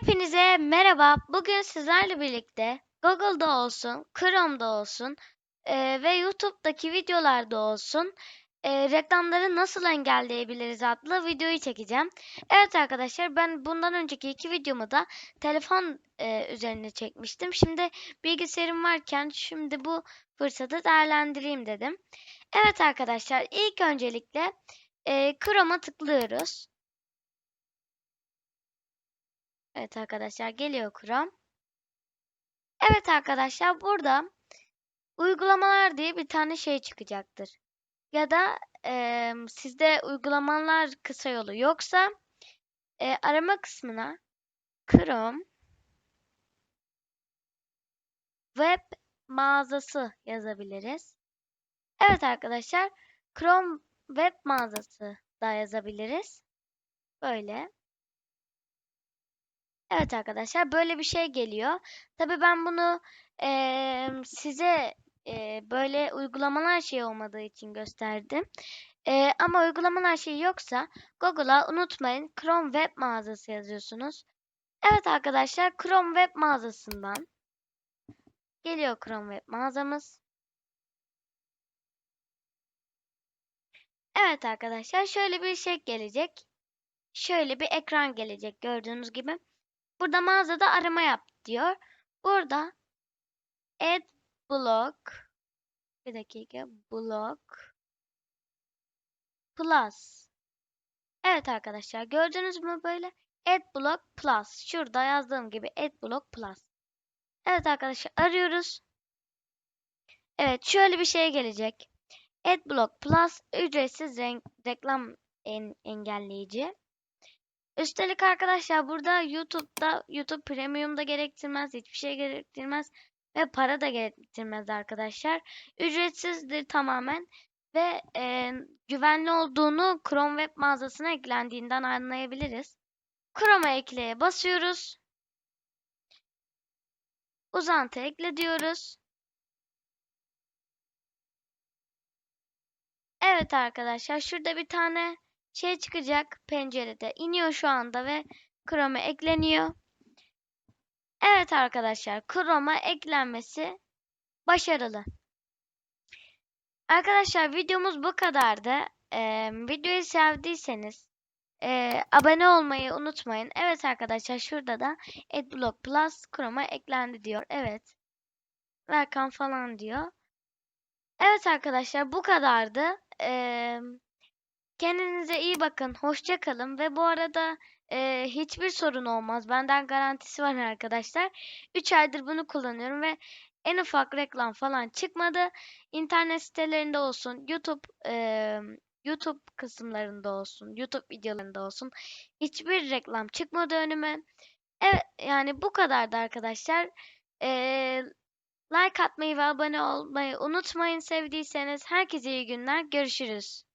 Hepinize merhaba. Bugün sizlerle birlikte Google'da olsun, Chrome'da olsun eee, ve YouTube'daki videolarda olsun eee, reklamları nasıl engelleyebiliriz adlı videoyu çekeceğim. Evet arkadaşlar ben bundan önceki iki videomu da telefon eee, üzerine çekmiştim. Şimdi bilgisayarım varken şimdi bu fırsatı değerlendireyim dedim. Evet arkadaşlar ilk öncelikle eee Chrome'a tıklıyoruz. Evet arkadaşlar geliyor Chrome. Evet arkadaşlar burada uygulamalar diye bir tane şey çıkacaktır. Ya da eee, sizde uygulamalar kısa yolu yoksa eee, arama kısmına Chrome web mağazası yazabiliriz. Evet arkadaşlar Chrome web mağazası da yazabiliriz. Böyle. Evet arkadaşlar böyle bir şey geliyor. Tabii ben bunu eee, size eee, böyle uygulamalar şey olmadığı için gösterdim. Eee, ama uygulamalar şey yoksa Google'a unutmayın Chrome web mağazası yazıyorsunuz. Evet arkadaşlar Chrome web mağazasından geliyor Chrome web mağazamız. Evet arkadaşlar şöyle bir şey gelecek. Şöyle bir ekran gelecek gördüğünüz gibi. Burada mağazada arama yap diyor. Burada add block bir dakika block plus. Evet arkadaşlar gördünüz mü böyle add block plus. Şurada yazdığım gibi add block plus. Evet arkadaşlar arıyoruz. Evet şöyle bir şey gelecek. Adblock Plus ücretsiz renk, reklam en, engelleyici. Üstelik arkadaşlar burada YouTube'da YouTube Premium da gerektirmez, hiçbir şey gerektirmez ve para da gerektirmez arkadaşlar. Ücretsizdir tamamen ve e, güvenli olduğunu Chrome web mağazasına eklendiğinden anlayabiliriz. Chrome'a ekleye basıyoruz. Uzantı ekle diyoruz. Evet arkadaşlar şurada bir tane şey çıkacak pencerede. iniyor şu anda ve Chrome'a ekleniyor. Evet arkadaşlar Chrome'a eklenmesi başarılı. Arkadaşlar videomuz bu kadardı. Ee, videoyu sevdiyseniz e, abone olmayı unutmayın. Evet arkadaşlar şurada da Adblock Plus Chrome'a eklendi diyor. Evet. Welcome falan diyor. Evet arkadaşlar bu kadardı. Ee, kendinize iyi bakın. Hoşça kalın ve bu arada e, hiçbir sorun olmaz. Benden garantisi var arkadaşlar. 3 aydır bunu kullanıyorum ve en ufak reklam falan çıkmadı. İnternet sitelerinde olsun, YouTube e, YouTube kısımlarında olsun, YouTube videolarında olsun hiçbir reklam çıkmadı önüme. Evet yani bu kadardı arkadaşlar. Ee, like atmayı ve abone olmayı unutmayın sevdiyseniz. Herkese iyi günler. Görüşürüz.